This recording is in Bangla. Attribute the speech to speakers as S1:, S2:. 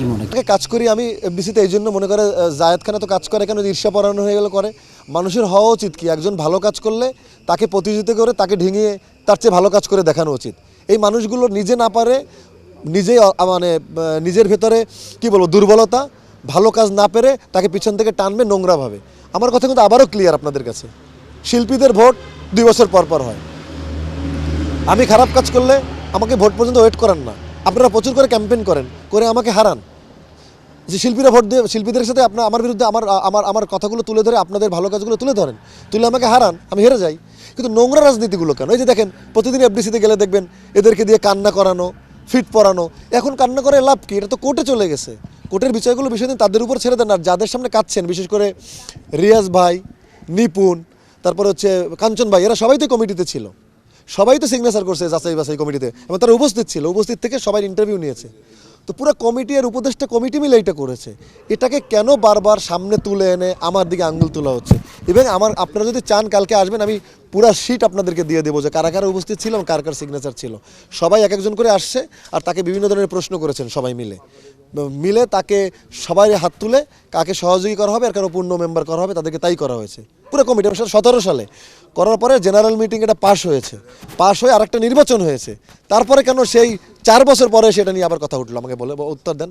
S1: কি মনে
S2: তাকে কাজ করি আমি এফডিসিতে এই জন্য মনে করে জায়েদ খানে তো কাজ করে কেন? ঈর্ষা পরানো হয়ে গেল করে। মানুষের হওয়া উচিত কি? একজন ভালো কাজ করলে তাকে প্রতিযোগিতা করে তাকে ঢেঙিয়ে তার চেয়ে ভালো কাজ করে দেখানো উচিত। এই মানুষগুলো নিজে না পারে, নিজেই অ- মানে নিজের ভেতরে, কি বলব, দুর্বলতা, ভালো কাজ না পেরে তাকে পিছন থেকে টানবে নোংরাভাবে আমার কথা কিন্তু আবারও ক্লিয়ার আপনাদের কাছে। শিল্পীদের ভোট দুই বছর পর পর হয়। আমি খারাপ কাজ করলে আমাকে ভোট পর্যন্ত ওয়েট করান না। আপনারা প্রচুর করে ক্যাম্পেইন করেন, করে আমাকে হারান। যে শিল্পীরা ভোট দিয়ে, শিল্পীদের সাথে আপনার, আমার বিরুদ্ধে আমার আমার আমার কথাগুলো তুলে ধরে, আপনাদের ভালো কাজগুলো তুলে ধরেন। তুলে আমাকে হারান, আমি হেরে যাই। কিন্তু নোংরা রাজনীতিগুলো কেন? এই যে দেখেন, প্রতিদিন এফডিসিতে গেলে দেখবেন, এদেরকে দিয়ে কান্না করানো, ফিট পরানো, এখন কান্না করে লাভ কি? এটা তো কোর্টে চলে গেছে। কোর্টের বিষয়গুলো বিষয় দিন তাদের উপর ছেড়ে দেন আর যাদের সামনে কাঁদছেন, বিশেষ করে রিয়াজ ভাই, নিপুণ, তারপর হচ্ছে কাঞ্চন ভাই, এরা সবাই তো কমিটিতে ছিল। সবাই তো সিগনেচার করছে যাচাই বাছাই কমিটিতে এবং তারা উপস্থিত ছিল, উপস্থিত থেকে সবাই ইন্টারভিউ নিয়েছে। তো পুরো কমিটি আর উপদেষ্টা কমিটি মিলে এটা করেছে। এটাকে কেন বারবার সামনে তুলে এনে আমার দিকে আঙ্গুল তোলা হচ্ছে? এবং আমার, আপনারা যদি চান কালকে আসবেন, আমি পুরা শিট আপনাদেরকে দিয়ে দেবো যে কারা কারা উপস্থিত ছিল এবং কার কার সিগনেচার ছিল। সবাই এক একজন করে আসছে আর তাকে বিভিন্ন ধরনের প্রশ্ন করেছেন সবাই মিলে। মিলে তাকে সবাই হাত তুলে কাকে সহযোগী করা হবে আর কারও পূর্ণ মেম্বার করা হবে, তাদেরকে তাই করা হয়েছে। পুরো কমিটি সতেরো সালে। করার পরে জেনারেল মিটিং এটা পাশ হয়েছে। পাশ হয়ে আরেকটা নির্বাচন হয়েছে। তারপরে কেন সেই চার বছর পরে সেটা নিয়ে আবার কথা উঠল, আমাকে বলে, উত্তর দেন।